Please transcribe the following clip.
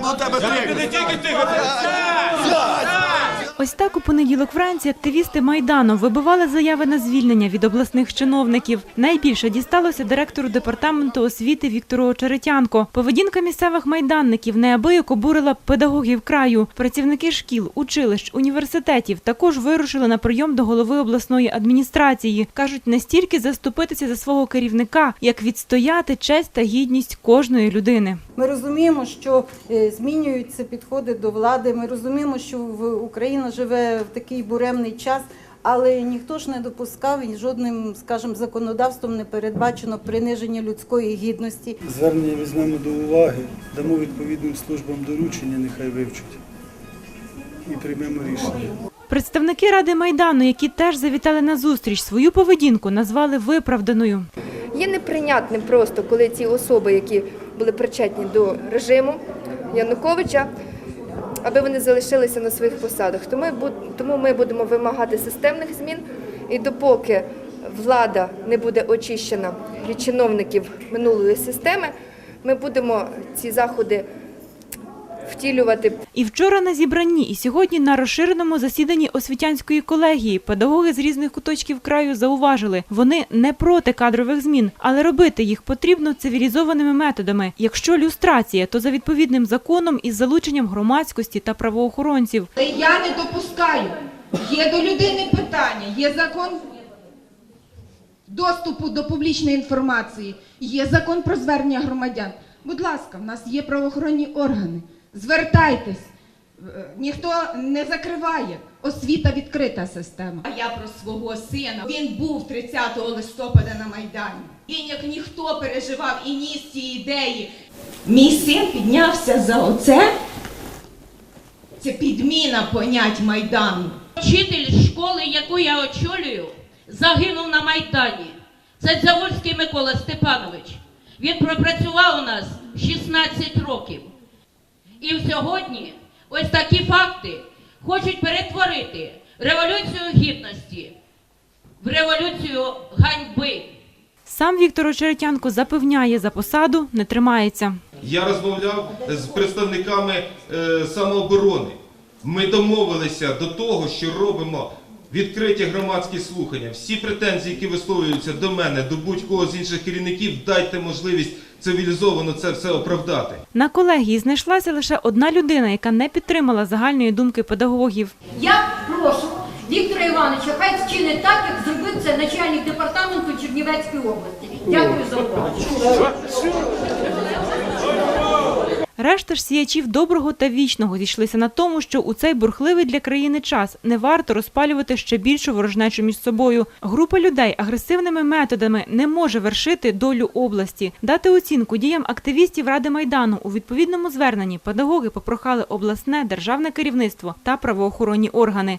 треба до тебе стригти. Ось так у понеділок вранці активісти Майдану вибивали заяви на звільнення від обласних чиновників. Найбільше дісталося директору департаменту освіти Віктору Очеретянко. Поведінка місцевих майданників неабияк обурила педагогів краю. Працівники шкіл, училищ, університетів також вирушили на прийом до голови обласної адміністрації. кажуть, не стільки заступитися за свого керівника, як відстояти честь та гідність кожної людини. Ми розуміємо, що е, змінюються підходи до влади. Ми розуміємо, що в Україна живе в такий буремний час, але ніхто ж не допускав і жодним, скажімо, законодавством не передбачено приниження людської гідності. Звернення візьмемо до уваги, дамо відповідним службам доручення, нехай вивчать. І приймемо рішення. Представники ради майдану, які теж завітали на зустріч, свою поведінку назвали виправданою. Є неприйнятним просто, коли ці особи, які були причетні до режиму Януковича, аби вони залишилися на своїх посадах. Тому ми, будемо вимагати системних змін. І допоки влада не буде очищена від чиновників минулої системи, ми будемо ці заходи втілювати І вчора на зібранні, і сьогодні на розширеному засіданні освітянської колегії педагоги з різних куточків краю зауважили, вони не проти кадрових змін, але робити їх потрібно цивілізованими методами. Якщо люстрація, то за відповідним законом із залученням громадськості та правоохоронців. Але я не допускаю. Є до людини питання, є закон доступу до публічної інформації, є закон про звернення громадян. Будь ласка, в нас є правоохоронні органи. Звертайтесь. Е, Ніхто не закриває. Освіта відкрита система. А я про свого сина. Він був 30 листопада на Майдані. Він як ніхто переживав і ніс ці ідеї. Мій син піднявся за оце. Це підміна понять Майдану. Вчитель школи, яку я очолюю, загинув на Майдані. Це Завольський Микола Степанович. Він пропрацював у нас 16 років. І сьогодні ось такі факти хочуть перетворити революцію гідності в революцію ганьби. Сам Віктор Очеретянко запевняє, за посаду не тримається. Я розмовляв з представниками е, самооборони. Ми домовилися до того, що робимо відкриті громадські слухання. Всі претензії, які висловлюються до мене, до будь-кого з інших керівників, дайте можливість цивілізовано це все оправдати. На колегії знайшлася лише одна людина, яка не підтримала загальної думки педагогів. Я прошу Віктора Івановича, хай вчинить так, як зробив це начальник департаменту Чернівецької області. Дякую за увагу. Решта ж сіячів доброго та вічного зійшлися на тому, що у цей бурхливий для країни час не варто розпалювати ще більшу ворожнечу між собою. Група людей агресивними методами не може вершити долю області. Дати оцінку діям активістів Ради Майдану у відповідному зверненні педагоги попрохали обласне державне керівництво та правоохоронні органи.